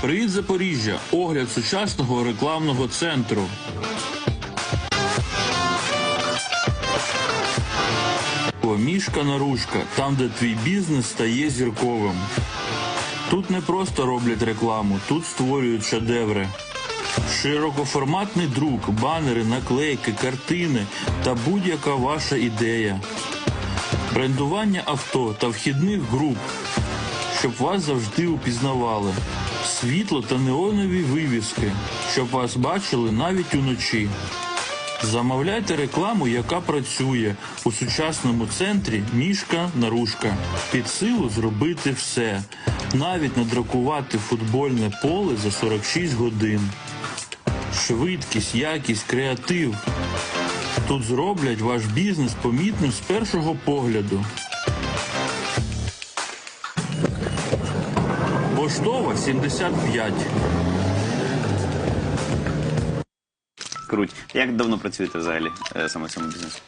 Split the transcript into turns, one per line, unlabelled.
Привіт, Запоріжжя! Огляд сучасного рекламного центру. Мішка наружка, там, де твій бізнес стає зірковим. Тут не просто роблять рекламу, тут створюють шедеври. Широкоформатний друк, банери, наклейки, картини та будь-яка ваша ідея. Брендування авто та вхідних груп, щоб вас завжди упізнавали. Світло та неонові вивіски, щоб вас бачили навіть уночі. Замовляйте рекламу, яка працює у сучасному центрі мішка наружка. Під силу зробити все, навіть надрукувати футбольне поле за 46 годин. Швидкість, якість, креатив. Тут зроблять ваш бізнес помітним з першого погляду. Поштова 75.
Круть. Як давно працюєте взагалі е, саме в цьому бізнесі?